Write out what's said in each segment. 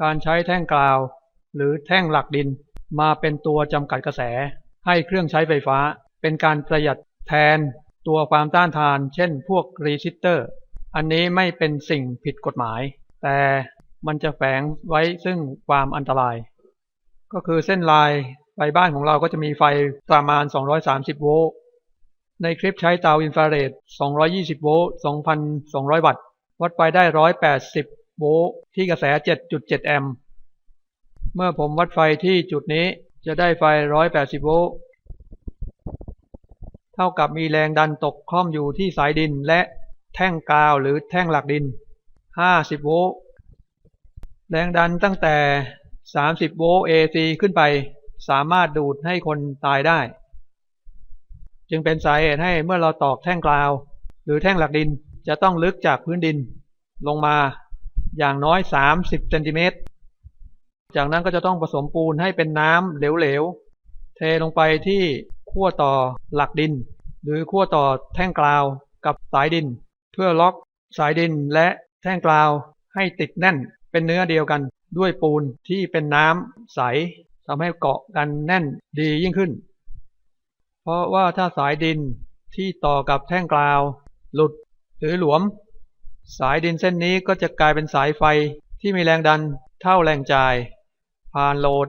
การใช้แท่งกราว หรือแท่งหลักดิน มาเป็นตัวจำกัดกระแส ให้เครื่องใช้ไฟฟ้า เป็นการประหยัดแทนตัวความต้านทาน เช่นพวกรีซิสเตอร์ อันนี้ไม่เป็นสิ่งผิดกฎหมาย แต่มันจะแฝงไว้ซึ่งความอันตราย ก็คือเส้นลายไฟบ้านของเราก็จะมีไฟประมาณ 230 โวลต์ ในคลิปใช้เตาอินฟราเรด 220 โวลต์ 2,200 วัตต์ วัดไฟได้ 180 โวลต์ที่กระแส 7.7 แอมป์เมื่อผมวัดไฟที่จุดนี้จะได้ไฟ 180 โวลต์เท่ากับมีแรงดันตกค่อมอยู่ที่สายดินและแท่งกาวหรือแท่งหลักดิน 50 โวลต์แรงดันตั้งแต่ 30 โวลต์ AC ขึ้นไป สามารถดูดให้คนตายได้ จึงเป็นสาเหตุให้เมื่อเราตอกแท่งกาว หรือแท่งหลักดินจะต้องลึกจากพื้นดินลงมา อย่างน้อย 30เซนติเมตร จากนั้นก็จะต้องผสมปูนให้เป็นน้ำเหลวๆ เทลงไปที่ขั้วต่อหลักดิน หรือขั้วต่อแท่งกราวกับสายดิน เพื่อล็อกสายดินและแท่งกราวให้ติดแน่นเป็นเนื้อเดียวกันด้วยปูนที่เป็นน้ำใสทำให้เกาะกันแน่นดียิ่งขึ้น เพราะว่าถ้าสายดินที่ต่อกับแท่งกราว หลุดหรือหลวม สายดินเส้นนี้ก็จะกลายเป็นสายไฟที่มีแรงดันเท่าแรงจ่าย ผ่านโหลด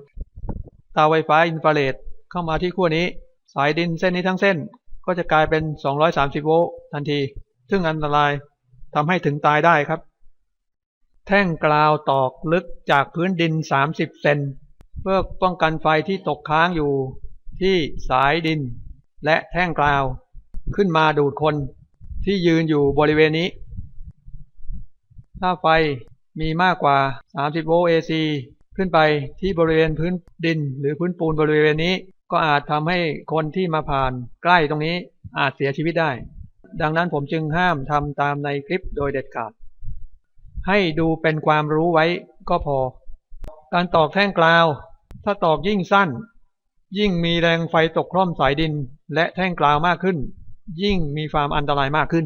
ตาไฟฟ้าอินฟราเรดเข้ามาที่ขั้วนี้ สายดินเส้นนี้ทั้งเส้นก็จะกลายเป็น 230 โวลต์ทันที ซึ่งอันตรายทำให้ถึงตายได้ครับ แท่งกราวตอกลึกจากพื้นดิน 30 เซนเพื่อป้องกันไฟที่ตกค้างอยู่ที่สายดิน และแท่งกราว ขึ้นมาดูดคนที่ยืนอยู่บริเวณนี้ ถ้าไฟมีมากกว่า 30 โวลต์ AC ขึ้นไปที่บริเวณพื้นดิน หรือพื้นปูนบริเวณนี้ ก็อาจทำให้คนที่มาผ่านใกล้ตรงนี้อาจเสียชีวิตได้ ดังนั้นผมจึงห้ามทำตามในคลิปโดยเด็ดขาด ให้ดูเป็นความรู้ไว้ก็พอ การตอกแท่งกราว ถ้าตอกยิ่งสั้น ยิ่งมีแรงไฟตกคล่อมสายดิน และแท่งกราวมากขึ้น ยิ่งมีความอันตรายมากขึ้น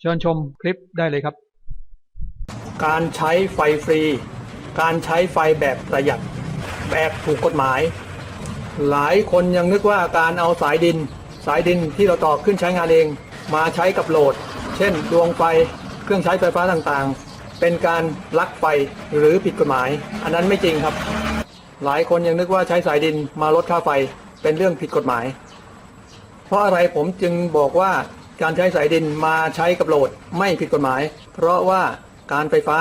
เชิญชมคลิปได้เลยครับ การใช้ไฟฟรี การใช้ไฟแบบประหยัดแบบถูกกฎหมาย หลายคนยังนึกว่าการเอาสายดิน สายดินที่เราต่อขึ้นใช้งานเอง มาใช้กับโหลด เช่น ดวงไฟเครื่องใช้ไฟฟ้าต่างๆ เป็นการลักไฟหรือผิดกฎหมาย อันนั้นไม่จริงครับ หลายคนยังนึกว่าใช้สายดินมาลดค่าไฟเป็นเรื่องผิดกฎหมาย เพราะอะไรผมจึงบอกว่าการใช้สายดินมาใช้กับโหลดไม่ผิดกฎหมาย เพราะว่า การไฟฟ้า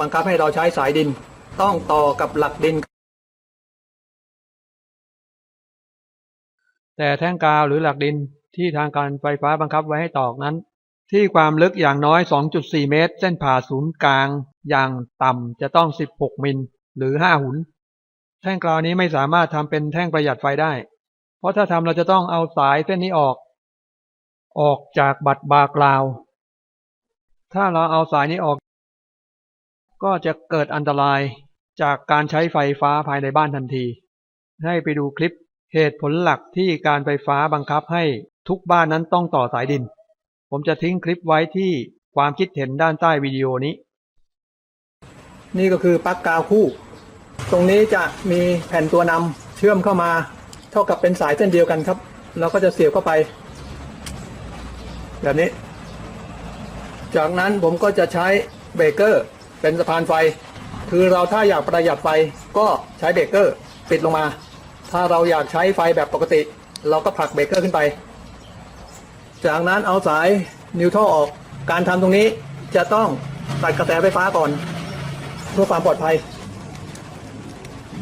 บังคับให้เราใช้สายดิน ต้องต่อกับหลักดิน แต่แท่งกาวหรือหลักดินที่ทางการไฟฟ้าบังคับไว้ให้ตอกนั้น ที่ความลึกอย่างน้อย 2.4 เมตร เส้นผ่าศูนย์กลาง อย่างต่ำจะต้อง 16 มิลหรือ 5 หุน แท่งกราวนี้ไม่สามารถทำเป็นแท่งประหยัดไฟได้ เพราะถ้าทำเราจะต้องเอาสายเส้นนี้ออก ออกจากบัตรบากราว ถ้าเราเอาสายนี้ออก ก็จะเกิดอันตรายจากการใช้ไฟฟ้าภายในบ้านทันที ให้ไปดูคลิปเหตุผลหลักที่การไฟฟ้าบังคับให้ทุกบ้านนั้นต้องต่อสายดิน ผมจะทิ้งคลิปไว้ที่ความคิดเห็นด้านใต้วิดีโอนี้ นี่ก็คือปลั๊กกาวคู่ ตรงนี้จะมีแผ่นตัวนำเชื่อมเข้ามา เท่ากับเป็นสายเส้นเดียวกันครับ เราก็จะเสียบเข้าไป แบบนี้ จากนั้นผมก็จะใช้เบรกเกอร์ เป็นสะพานไฟ คือเราถ้าอยากประหยัดไฟก็ใช้เบรกเกอร์ปิดลงมา ถ้าเราอยากใช้ไฟแบบปกติ เราก็ผลักเบรกเกอร์ขึ้นไป จากนั้นเอาสายนิวทรัลออกการทำตรงนี้จะต้องตัดกระแสไฟฟ้าก่อนเพื่อความปลอดภัย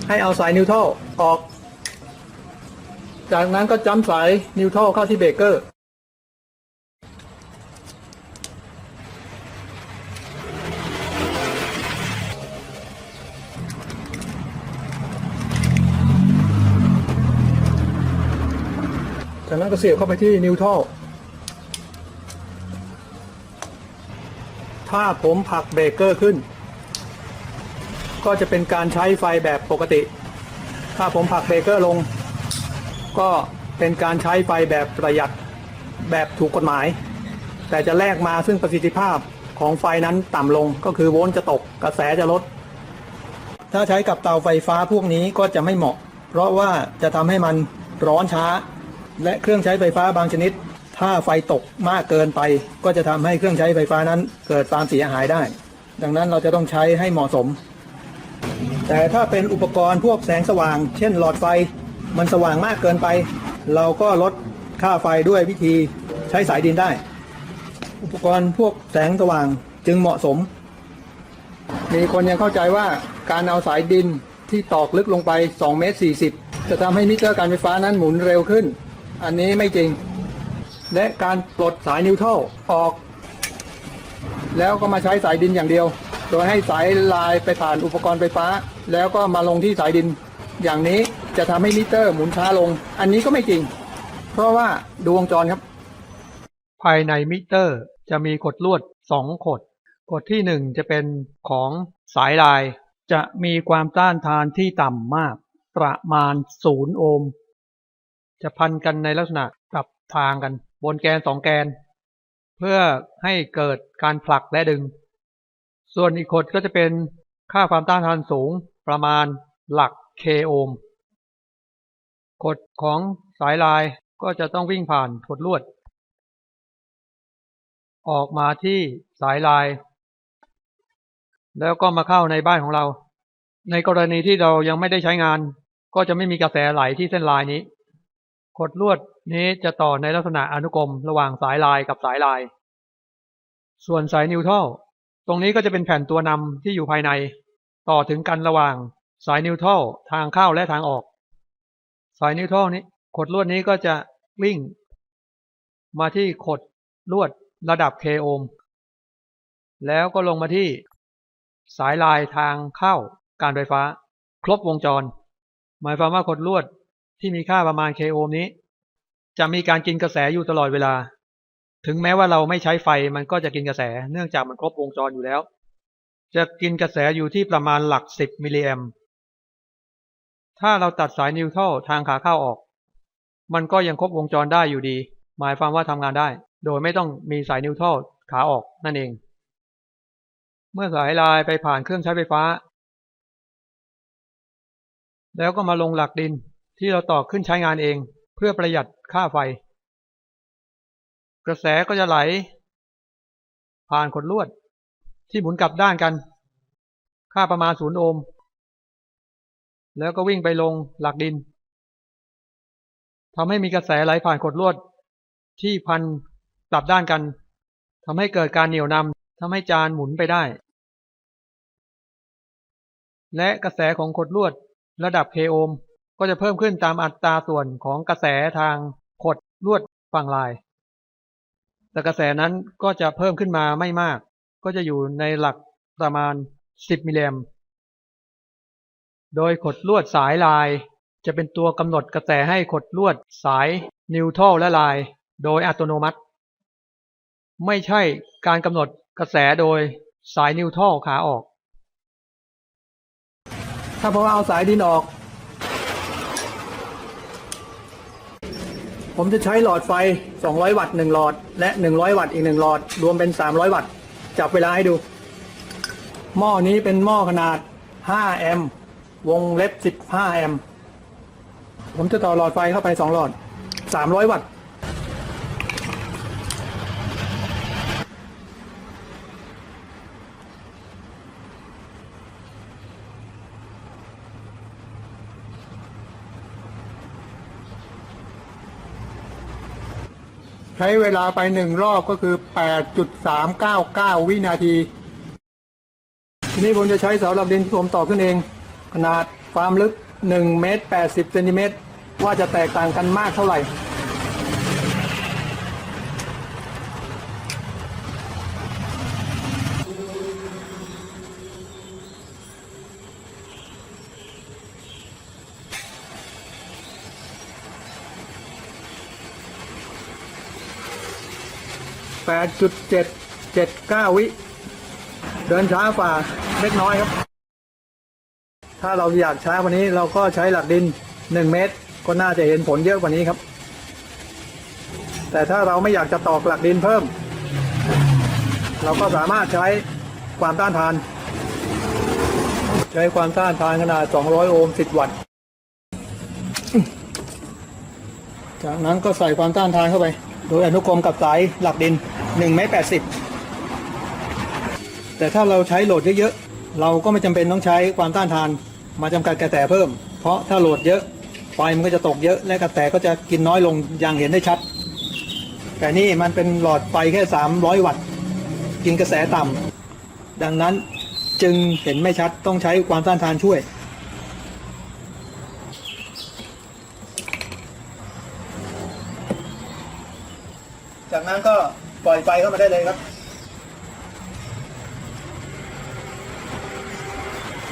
ให้เอาสายนิวทรัลออก จากนั้นก็จัมสายนิวทรัลเข้าที่เบรกเกอร์ จากนั้นก็เสียบเข้าไปที่นิวทัลถ้าผมผลักเบรกเกอร์ขึ้น ก็จะเป็นการใช้ไฟแบบปกติ ถ้าผมผลักเบรกเกอร์ลง ก็เป็นการใช้ไฟแบบประหยัดแบบถูกกฎหมาย แต่จะแลกมาซึ่งประสิทธิภาพของไฟนั้นต่ำลงก็คือโวลต์จะตกกระแสจะลด ถ้าใช้กับเตาไฟฟ้าพวกนี้ก็จะไม่เหมาะ เพราะว่าจะทำให้มันร้อนช้า และเครื่องใช้ไฟฟ้าบางชนิด ถ้าไฟตกมากเกินไป ก็จะทำให้เครื่องใช้ไฟฟ้านั้นเกิดความเสียหายได้ ดังนั้นเราจะต้องใช้ให้เหมาะสม แต่ถ้าเป็นอุปกรณ์พวกแสงสว่าง เช่นหลอดไฟมันสว่างมากเกินไป เราก็ลดค่าไฟด้วยวิธีใช้สายดินได้ อุปกรณ์พวกแสงสว่างจึงเหมาะสม มีคนยังเข้าใจว่าการเอาสายดินที่ตอกลึกลงไป 2 เมตร 40 จะทำให้มิเตอร์การไฟฟ้านั้นหมุนเร็วขึ้น อันนี้ไม่จริง และการปลดสายนิวโตรออก แล้วก็มาใช้สายดินอย่างเดียว โดยให้สายลายไปผ่านอุปกรณ์ไฟฟ้า แล้วก็มาลงที่สายดิน อย่างนี้จะทำให้มิเตอร์หมุนช้าลง อันนี้ก็ไม่จริง เพราะว่าดูวงจรครับ ภายในมิเตอร์จะมีขดลวดสองขดขดที่หนึ่งจะเป็นของสายลาย จะมีความต้านทานที่ต่ำมาก ประมาณศูนย์โอห์ม จะพันกันในลักษณะกลับทางกัน บนแกนสองแกน เพื่อให้เกิดการผลักและดึง ส่วนอีกขดก็จะเป็นค่าความต้านทานสูงประมาณหลักเคโอห์มขดของสายลายก็จะต้องวิ่งผ่านขดลวด ออกมาที่สายลาย แล้วก็มาเข้าในบ้านของเรา ในกรณีที่เรายังไม่ได้ใช้งาน ก็จะไม่มีกระแสไหลที่เส้นลายนี้ ขดลวดนี้จะต่อในลักษณะอนุกรมระหว่างสายลายกับสายลาย ส่วนสายนิวทัลตรงนี้ก็จะเป็นแผ่นตัวนำที่อยู่ภายใน ต่อถึงกันระหว่างสายนิวทัลทางเข้าและทางออก สายนิวทัลนี้ขดลวดนี้ก็จะวิ่ง มาที่ขดลวดระดับ k โอห์มแล้วก็ลงมาที่สายลายทางเข้าการไฟฟ้า ครบวงจร หมายความว่าขดลวด ที่มีค่าประมาณ k โอห์มนี้ จะมีการกินกระแสอยู่ตลอดเวลา ถึงแม้ว่าเราไม่ใช้ไฟมันก็จะกินกระแส เนื่องจากมันครบวงจรอยู่แล้ว จะกินกระแสอยู่ที่ประมาณหลัก 10 มิลลิแอมถ้าเราตัดสายนิวทรัลทางขาเข้าออก มันก็ยังครบวงจรได้อยู่ดี หมายความว่าทำงานได้ โดยไม่ต้องมีสายนิวทรัลขาออกนั่นเอง เมื่อสายลายไปผ่านเครื่องใช้ไฟฟ้า แล้วก็มาลงหลักดิน ที่เราต่อขึ้นใช้งานเอง เพื่อประหยัดค่าไฟ กระแสก็จะไหล ผ่านขดลวด ที่หมุนกลับด้านกัน ค่าประมาณศูนย์โอห์มแล้วก็วิ่งไปลงหลักดินทำให้มีกระแสไหลผ่านขดลวด ที่พันกลับด้านกันทำให้เกิดการเหนี่ยวนำทำให้จานหมุนไปได้ และกระแสของขดลวดระดับ k โอห์ม ก็จะเพิ่มขึ้นตามอัตราส่วนของกระแสทางขดลวดฝั่งลาย แต่กระแสนั้นก็จะเพิ่มขึ้นมาไม่มาก ก็จะอยู่ในหลักประมาณ 10 มิลลิแอมป์โดยขดลวดสายลาย จะเป็นตัวกำหนดกระแสให้ขดลวดสายนิวทรัลและลาย โดยอัตโนมัติ ไม่ใช่การกำหนดกระแสโดยสายนิวทรัลขาออก ถ้าผมเอาสายดินออก ผมจะใช้หลอดไฟ 200 วัตต์1หลอด และ 100 วัตต์อีก 1 หลอด รวมเป็น 300 วัตต์ จับเวลาให้ดู หม้อนี้เป็นหม้อขนาด 5 แอมป์วงเล็บ 15 แอมป์ผมจะต่อหลอดไฟเข้าไป 2 หลอด 300 วัตต์ ใช้เวลาไปหนึ่งรอบก็คือ 8.399 วินาที ทีนี้ผมจะใช้เสาหลักดินที่ผมต่อขึ้นเอง ขนาดความลึก1เมตร80เซนติเมตรว่าจะแตกต่างกันมากเท่าไหร่ 8.779 วิ เดินช้าฝ่าเล็กน้อยครับ ถ้าเราอยากช้ากว่านี้เราก็ใช้หลักดิน 1 เมตร ก็น่าจะเห็นผลเยอะกว่านี้ครับ แต่ถ้าเราไม่อยากจะตอกหลักดินเพิ่ม เราก็สามารถใช้ความต้านทาน ใช้ความต้านทานขนาด 200 โอห์ม 10 วัตต์ จากนั้นก็ใส่ความต้านทานเข้าไป โดยอนุกรมกับสายหลักดิน1เมตร80 แต่ถ้าเราใช้โหลดเยอะๆ เราก็ไม่จำเป็นต้องใช้ความต้านทาน มาจำกัดกระแสเพิ่ม เพราะถ้าโหลดเยอะไฟมันก็จะตกเยอะและกระแสก็จะกินน้อยลงอย่างเห็นได้ชัด แต่นี่มันเป็นหลอดไฟแค่ 300 วัตต์ กินกระแสต่ำดังนั้นจึงเห็นไม่ชัดต้องใช้ความต้านทานช่วย จาก นั้นก็ปล่อยไฟเข้ามาได้เลยครับ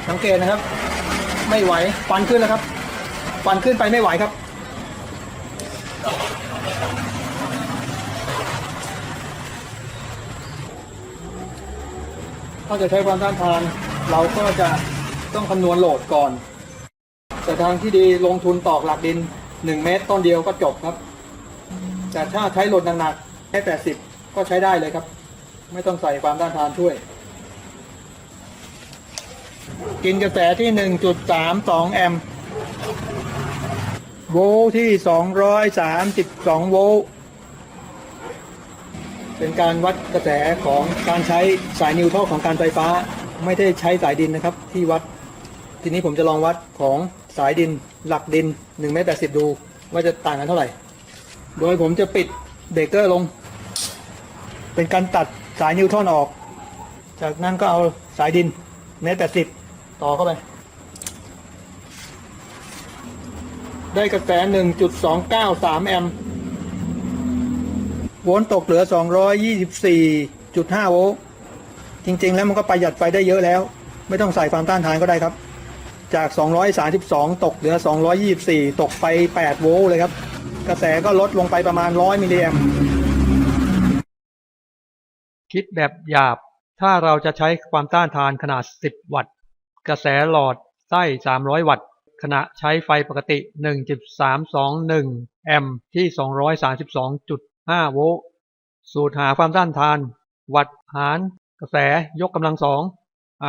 สังเกตนะครับ ไม่ไหวควันขึ้นแล้วครับควันขึ้นไปไม่ไหวครับถ้าจะใช้ความต้านทานเราก็จะต้องคำนวณโหลดก่อน แต่ทางที่ดีลงทุนตอกหลักดิน 1 เมตรต้นเดียวก็จบครับ แต่ถ้าใช้โหลดหนัก แค่80ก็ใช้ได้เลยครับ ไม่ต้องใส่ความต้านทานช่วย กินกระแสที่1.32แอมป์โวลต์ที่232โวลต์เป็นการวัดกระแสของการใช้สายนิวทรัลของการไฟฟ้า ไม่ได้ใช้สายดินนะครับ ที่วัด ทีนี้ผมจะลองวัดของสายดินหลักดิน1เมตร80ดู ว่าจะต่างกันเท่าไหร่ โดยผมจะปิด เบรกเกอร์ลง เป็นการตัดสายนิวทรอนออก จากนั้นก็เอาสายดินเมตร80ต่อเข้าไป ได้กระแส 1.293 แอมป์โวลต์ตกเหลือ 224.5 โวลต์จริง ๆ แล้วมันก็ประหยัดไฟได้เยอะแล้ว ไม่ต้องใส่ความต้านทานก็ได้ครับ จาก 232 ตกเหลือ 224 ตกไป 8 โวลต์เลยครับ กระแสก็ลดลงไปประมาณ100มิลลิแอมคิดแบบหยาบ ถ้าเราจะใช้ความต้านทานขนาด 10 วัตต์ กระแสหลอดไส้ 300 วัตต์ ขณะใช้ไฟปกติ 1.321 แอมป์ที่ 232.5 โวลต์ สูตรหาความต้านทาน วัตต์หาร กระแสยกกำลังสอง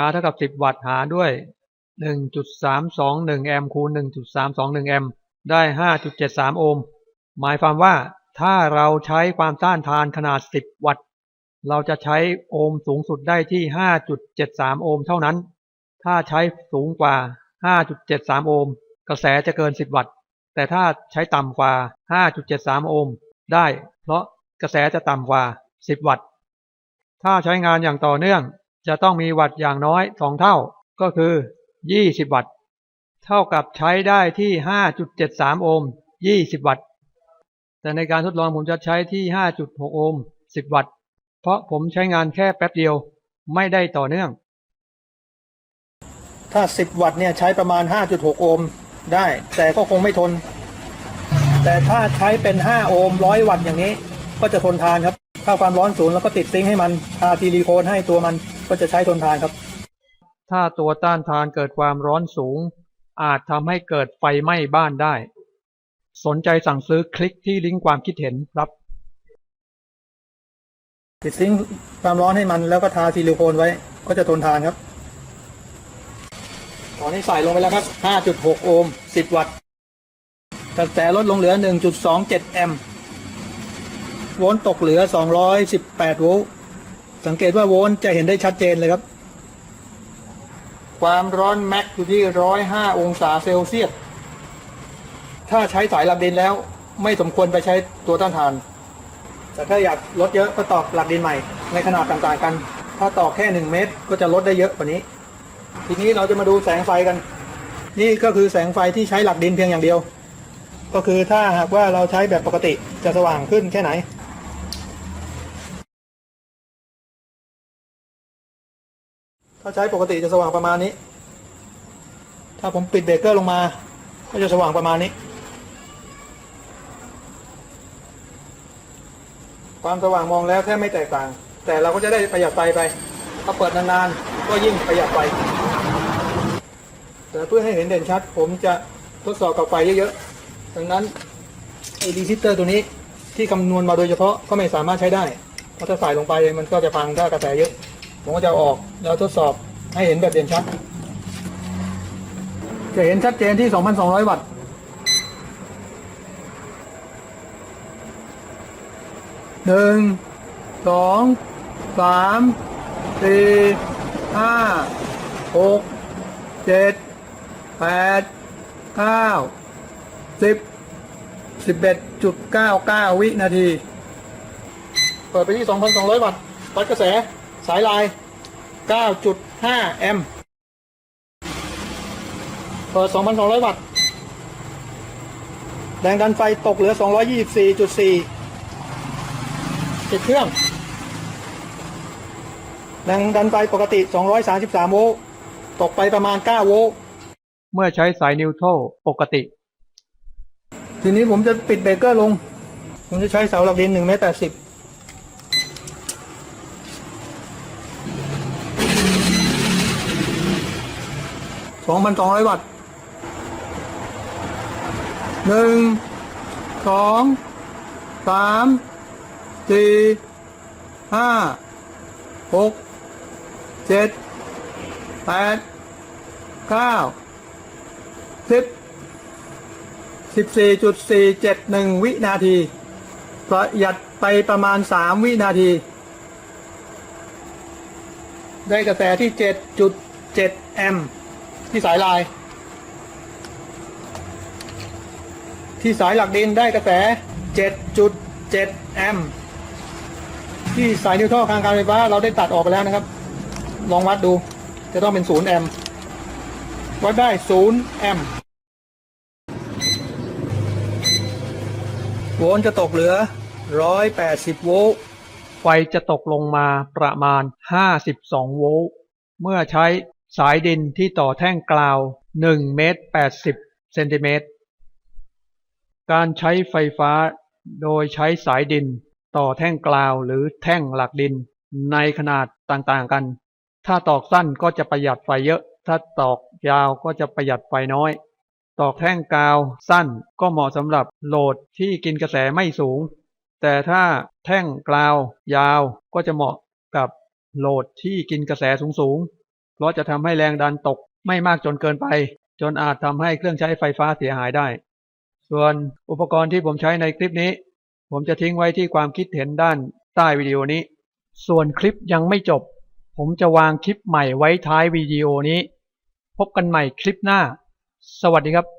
R เท่ากับ 10 วัตต์หารด้วย 1.321 แอมป์คูณ 1.321 แอมป์ได้ 5.73 โอห์ม หมายความว่าถ้าเราใช้ความต้านทานขนาด 10 วัตต์ เราจะใช้โอห์มสูงสุดได้ที่ 5.73 โอห์มเท่านั้น ถ้าใช้สูงกว่า 5.73 โอห์มกระแสจะเกิน 10 วัตต์ แต่ถ้าใช้ต่ำกว่า 5.73 โอห์มได้ เพราะกระแสจะต่ำกว่า 10 วัตต์ ถ้าใช้งานอย่างต่อเนื่อง จะต้องมีวัตต์อย่างน้อย 2 เท่า ก็คือ 20 วัตต์ เท่ากับใช้ได้ที่ 5.73 โอห์ม 20 วัตต์ แต่ในการทดลองผมจะใช้ที่ 5.6 โอห์ม 10 วัตต์ เพราะผมใช้งานแค่แป๊บเดียว ไม่ได้ต่อเนื่อง ถ้า 10 วัตต์เนี่ยใช้ประมาณ 5.6 โอห์มได้ แต่ก็คงไม่ทน แต่ถ้าใช้เป็น 5 โอห์ม 100 วัตต์อย่างนี้ ก็จะทนทานครับ ถ้าความร้อนสูงแล้วก็ติดซิงค์ให้มันทาซิลิโคนให้ตัวมันก็จะใช้ทนทานครับ ถ้าตัวต้านทานเกิดความร้อนสูง อาจทำให้เกิดไฟไหม้บ้านได้ สนใจสั่งซื้อคลิกที่ลิงก์ความคิดเห็นครับติดซิงค์ความร้อนให้มันแล้วก็ทาซิลิโคนไว้ ก็จะทนทานครับ ตอนนี้ใส่ลงไปแล้วครับ 5.6 โอห์ม 10 วัตต์กระแสลดลงเหลือ 1.27 แอมป์โวลต์ตกเหลือ 218 โวลต์สังเกตว่าโวลต์จะเห็นได้ชัดเจนเลยครับ ความร้อนแม็กซ์อยู่ที่ 105 องศาเซลเซียส ถ้าใช้สายหลำดินแล้ว ไม่สมควรไปใช้ตัวต้านทาน แต่ถ้าอยากลดเยอะก็ตอกหลักดินใหม่ ในขนาดต่างๆกัน ถ้าตอกแค่ 1 เมตรก็จะลดได้เยอะกว่านี้ ทีนี้เราจะมาดูแสงไฟกัน นี่ก็คือแสงไฟที่ใช้หลักดินเพียงอย่างเดียว ก็คือถ้าหากว่าเราใช้แบบปกติจะสว่างขึ้นแค่ไหนถ้าใช้ปกติจะสว่างประมาณนี้ ถ้าผมปิดเบรกเกอร์ลงมา ก็จะสว่างประมาณนี้ ความสว่างมองแล้วแทบไม่แตกต่าง แต่เราก็จะได้ประหยัดไฟไปถ้าเปิดนานๆก็ยิ่งประหยัดไฟแต่เพื่อให้เห็นเด่นชัด ผมจะทดสอบกับไฟเยอะๆดังนั้นไอรีซิสเตอร์ตัวนี้ที่คำนวณมาโดยเฉพาะก็ไม่สามารถใช้ได้ เพราะถ้าใส่ลงไปมันก็จะพังถ้ากระแสเยอะ ผมก็จะเอาออกแล้วทดสอบให้เห็นแบบเด่นชัด จะเห็นชัดเจนที่ 2,200 วัตต์ หนึ่งสองสามสี่ห้าหกเจ็ดแปดเก้าสิบสิบเอ็ดจุดเก้าเก้าวินาที เปิดไปที่2,200วัตต์วัดกระแสสายลาย9.5แอมป์เปิด2,200วัตต์แรงดันไฟตกเหลือ224.4 ติดเครื่องแรงดันไฟปกติ 233 โวลต์ตกไปประมาณ 9 โวลต์เมื่อใช้สายนิวโตรปกติ ทีนี้ผมจะปิดเบรกเกอร์ลง ผมจะใช้เสาหลักดิน1เมตร80 2,200วัตต์หนึ่งสองสาม สี่ห้าหกเจ็ดแปดเก้าสิบ14.471วินาที ประหยัดไปประมาณ3วินาที ได้กระแสที่7.7แอมที่สายลาย ที่สายหลักดินได้กระแส 7.7 แอมป์ ที่สายนิวทรัลทางการไฟฟ้าเราได้ตัดออกไปแล้วนะครับ ลองวัดดู จะต้องเป็น0แอมป์วัดได้0แอมป์โวลต์จะตกเหลือ 180 โวลต์ ไฟจะตกลงมาประมาณ 52 โวลต์ เมื่อใช้สายดินที่ต่อแท่งกลาว 1 เมตร 80 เซนติเมตร การใช้ไฟฟ้าโดยใช้สายดิน ต่อแท่งกลาวหรือแท่งหลักดิน ในขนาดต่างๆกัน ถ้าตอกสั้นก็จะประหยัดไฟเยอะ ถ้าตอกยาวก็จะประหยัดไฟน้อย ตอกแท่งกาวสั้นก็เหมาะสำหรับโหลดที่กินกระแสไม่สูง แต่ถ้าแท่งกลาวยาวก็จะเหมาะกับโหลดที่กินกระแสสูงๆ เพราะจะทำให้แรงดันตกไม่มากจนเกินไป จนอาจทำให้เครื่องใช้ไฟฟ้าเสียหายได้ ส่วนอุปกรณ์ที่ผมใช้ในคลิปนี้ ผมจะทิ้งไว้ที่ความคิดเห็นด้านใต้วิดีโอนี้ ส่วนคลิปยังไม่จบ ผมจะวางคลิปใหม่ไว้ท้ายวิดีโอนี้ พบกันใหม่คลิปหน้า สวัสดีครับ